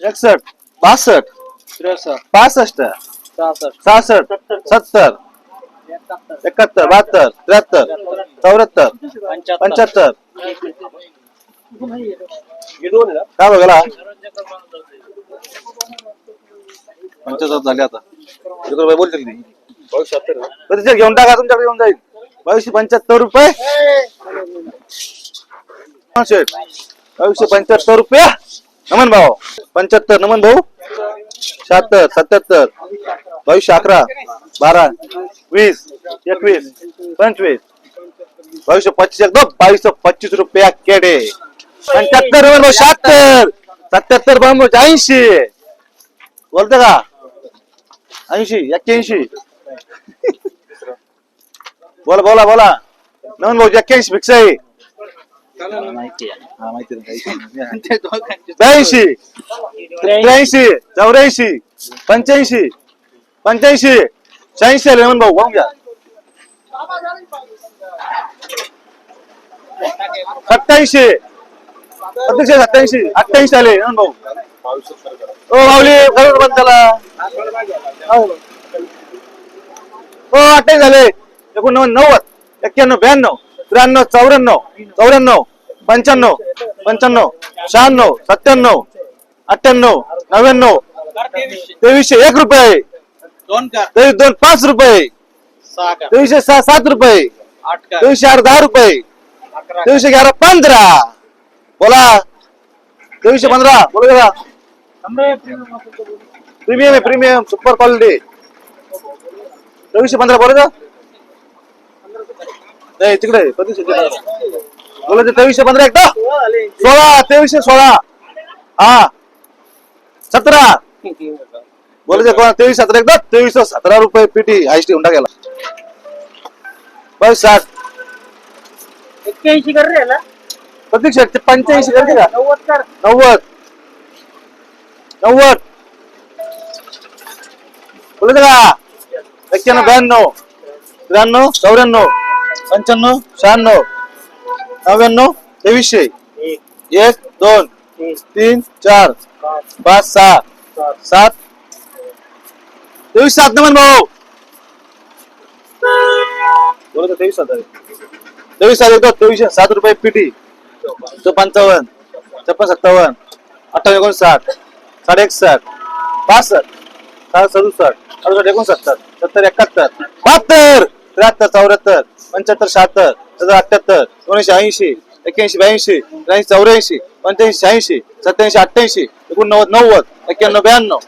एकसष्ट बासष्ट त्रेसष्ट पासष्ट सहासष्ट सहासष्ट सत्तर एकाहत्तर बहात्तर त्र्याहत्तर चौऱ्याहत्तर पंच्याहत्तर काय बघायला पंच्याहत्तर झाले आता रुपये बोलतील ती कधी घेऊन टाका तुमच्याकडे येऊन जाईल बावीसशे पंच्याहत्तर रुपये हा, बावीसशे पंच्याहत्तर रुपये नमन भाऊ. पंच्याहत्तर. नमन भाऊ. शहात्तर सत्याहत्तर. बावीसशे अकरा. बारा. वीस. एकवीस. पंचवीस. बावीसशे पच्चीस. एकदम बावीसशे पच्चीस रुपया केडे. पंच्याहत्तर नमन भाऊ शहात्तर. सत्याहत्तर भाऊ ऐंशी बोलते का? ऐंशी एक्क्याऐंशी. बोला बोला बोला. नमन भाऊ एक्क्याऐंशी फिक्स आहे. माहिती. ब्याऐंशी. त्र्याऐंशी चौऱ्याऐंशी. पंच्याऐंशी. पंच्याऐंशी. शहाऐंशी आले नमन भाऊ. वाहून घ्या. सत्याऐंशी प्रत्यक्ष सत्याऐंशी अठ्ठ्याऐंशी आले नमन भाऊ. ओ माऊली खरं बंद त्याला? हो अठ्ठावीस झाले. एकोणनव्वद नव्वद. एक्क्याण्णव ब्याण्णव त्र्याण्णव चौऱ्याण्णव चौऱ्याण्णव. पंच्याण्णव पंच्याण्णव शहाण्णव सत्त्याण्णव अठ्ठ्याण्णव नव्याण्णव. तेवीसशे एक रुपये. दोन तेवीस दोन पाच रुपये. तेवीसशे सहा सात रुपये. तेवीसशे आठ दहा रुपये. तेवीसशे ग्यारा पंधरा. बोला. तेवीसशे पंधरा. बोला प्रीमियम आहे प्रीमियम. सुपर क्वालिटी तेवीसशे पंधरा बोला का नाही तिकडे. नाही. बोला ते तेवीसशे पंधरा एकदा. सोळा तेवीसशे सोळा. हा. सतरा. बोला कोणा तेवीस सतरा एकदा. तेवीस सतरा रुपये पिटी आईस टी हुंडा गेला बावीस साठ एक्क्याऐंशी कर रे प्रतीक्षा ते पंच्याऐंशी करते का नव्वद कर. नव्वद. नव्वद. बोलत का? एक्क्याण्णव ब्याण्णव. त्र्याण्णव चौऱ्याण्णव पंच्याण्णव शहाण्णव. नव्याण्णव तेवीसशे. एक दोन तीन चार पाच पाच सहा सात. तेवीस सात नमन भाऊ. बोलत तेवीस सात तेवीस सात येतो तेवीस सात रुपये पिटी. तो पंचावन्न छप्पन सत्तावन्न अठ्ठावन्न एकोणसाठ साडे एकसाठ पासष्ट सहा सदुसष्ट अडुसष्ट एकोणसत्तर सत्तर एकाहत्तर बहात्तर त्र्याहत्तर चौऱ्याहत्तर पंच्याहत्तर शहात्तर सतरा अठ्ठ्याहत्तर एकोणीसशे ऐंशी एक्क्याऐंशी ब्याऐंशी त्र्याऐंशी चौऱ्याऐंशी पंच्याऐंशी शहाऐंशी सत्याऐंशी अठ्ठ्याऐंशी एकोणनव्वद नव्वद एक्क्याण्णव ब्याण्णव.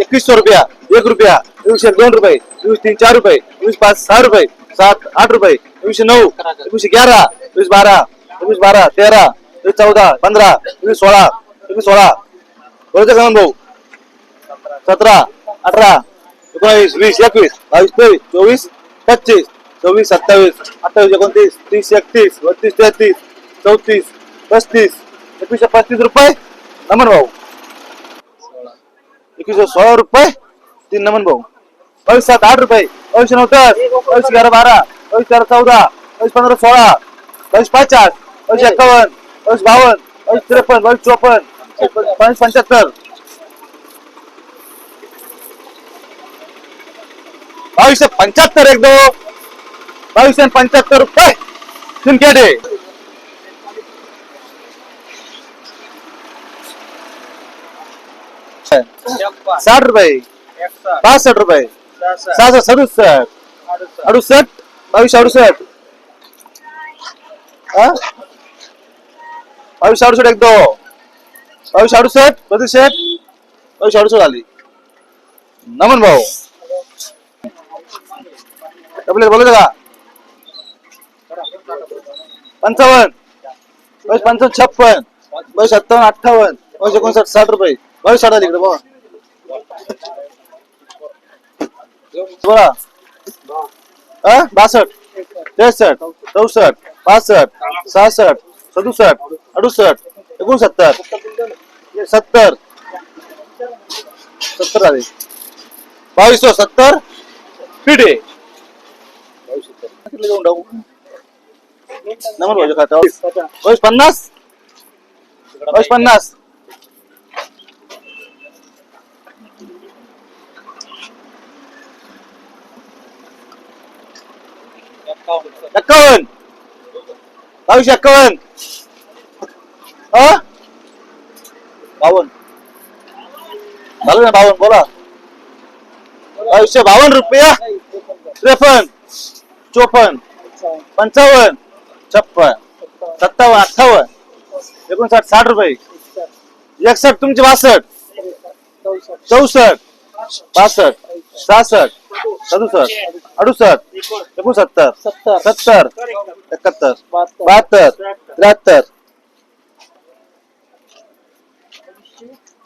एकवीसशे रुपया एक रुपया एकवीसशे दोन रुपये एकवीस तीन चार रुपये एकवीस पाच सहा रुपये सात आठ रुपये एकवीसशे नऊ एकवीसशे ग्यारा एकवीस बारा एकवीस बारा तेरा एकवीस चौदा पंधरा एकवीस सोळा एकवीस सोळा. बरोबर का भाऊ सतरा अठरा एकोणावीस वीस एकवीस बावीस तेवीस चोवीस पच्चीस सव्वीस सत्तावीस अठ्ठावीस एकोणतीस तीस एकतीस बत्तीस तेहतीस चौतीस पस्तीस एकवीसशे पस्तीस रुपये नमन भाऊ. एकवीसशे सोळा रुपये तीन नमन भाऊ. बावीस सात आठ रुपये. बावीसशे नव्वद बावीस ग्यारा बारा बावीस तेरा चौदा बावीस पंधरा सोळा बावीस पचास बावीस एकावन्न बावीस बावन्न बावीस त्रेपन्न बावीस चोपन्न बावीस पंच्याहत्तर. बावीसशे पंच्याहत्तर एक दो. बावीसशे पंच्याहत्तर रुपये. सिंकेटे छप्पन साठ रुपये. पासष्ट रुपये. सहासष्ट सहासष्ट सदुसष्ट. अडुसष्ट बावीस अडुसष्ट. बावीस अडुसष्ट एक दो. बावीस अडुसष्ट बदुसष्ट बावीस अडुसष्ट आली. नमन भाऊ. आपल्याला का पंचावन्न. बस पंचावन्न छप्पन. बस सत्तावन्न अठ्ठावन्न. बस एकोणसाठ साठ रुपये. बावीस साठ तिकडे इकडे बोला. हा बासष्ट त्रेसष्ट चौसष्ट पासष्ट सहासष्ट सदुसष्ट अडुसष्ट एकोणसत्तर सत्तर. सत्तर आले बावीस सत्तर. पिढे नंबर भाजी खाता होय पन्नास. होय पन्नास. एक्कावन्न. बावीस एक्कावन्न. बावन झालं ना बोला. बावीसशे बावन्न रुपया. त्रेपन्न. चोपन्न. पंचावन्न. छप्पन सत्तावन्न अठ्ठावन्न एकोणसाठ साठ रुपये. एकसष्ट तुमचे बासष्ट. चौसष्ट पासष्ट सहासष्ट सदुसष्ट अडुसष्ट एकोणसत्तर सत्तर एकाहत्तर बहात्तर त्र्याहत्तर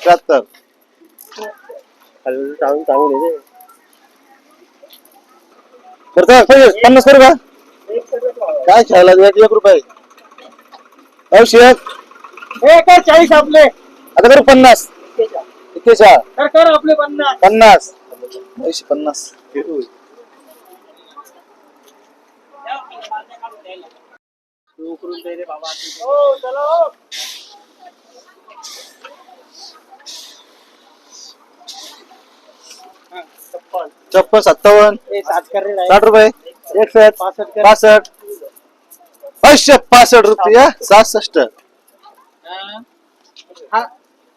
त्र्याहत्तर. पन्नास करू का? काय खेळायला एक एक रुपये औषध आता चाळीस आपले करू पन्नास। कर आपले पन्नास। पन्नास। ऐंशी पन्नास। हो छप्पन सत्तावन्न ए साठ कर रे साठ रुपये एकसष्ट पासष्ट कर. पासष्ट पाचशे पासष्ट रुपये सहासष्ट.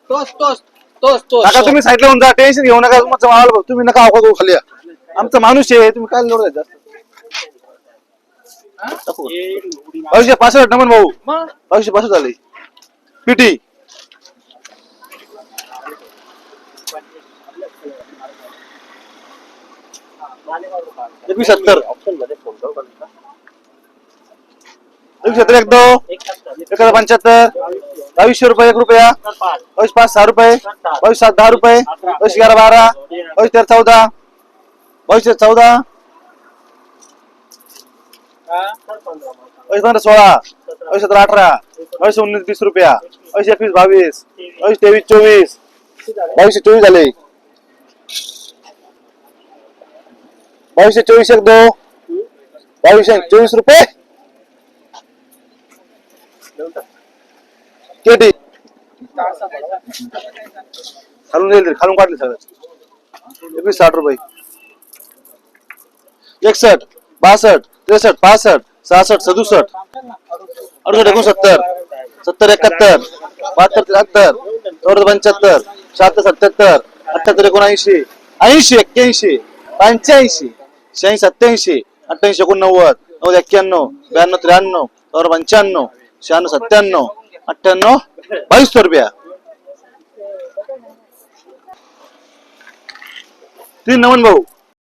तोच तुम्ही साईडला होऊन जा टेन्शन घेऊ नका तुमचं माल बघ. तुम्ही नका अवघड खाली या. आमचा माणूस आहे तुम्ही काय लोड बावीसशे पासष्ट नमन भाऊ. मग? बावीसशे पासष्ट झाले. पिटी. एकवीस सत्तर. एकशे सत्तर एक दो एक हजार पंच्याहत्तर बावीसशे रुपये एक रुपया बावीस पाच सहा रुपये बावीस सात दहा रुपये बावीस ग्यारा बारा बावीस तेरा चौदा बावीस चौदा बावीस पंधरा सोळा बावीस सतरा अठरा बावीस उन्नीस वीस रुपया बावीस एकवीस बावीस बावीस तेवीस चोवीस बावीसशे चोवीस झाले. बावीसशे चोवीस एक दो बावीसशे चोवीस रुपये. खालून येईल खालून काढले सगळं. एकवीस साठ रुपये. एकसष्ट बासष्ट त्रेसष्ट पासष्ट सहासष्ट सदुसष्ट. अडुसष्ट एकोणसत्तर. सत्तर एकाहत्तर. बहात्तर त्र्याहत्तर. चौदा पंच्याहत्तर. शहात्तर सत्याहत्तर. अठ्याहत्तर एकोणऐंशी. ऐंशी एक्क्याऐंशी. पंच्याऐंशी. शहाऐंशी सत्याऐंशी. अठ्ठ्याऐंशी एकोणनव्वद. नव्वद एक्क्याण्णव. ब्याण्णव त्र्याण्णव. चौदा पंच्याण्णव. शहाण्णव सत्त्याण्णव. अठ्ठ्याण्णव बावीसशे रुपया. श्री नमन भाऊ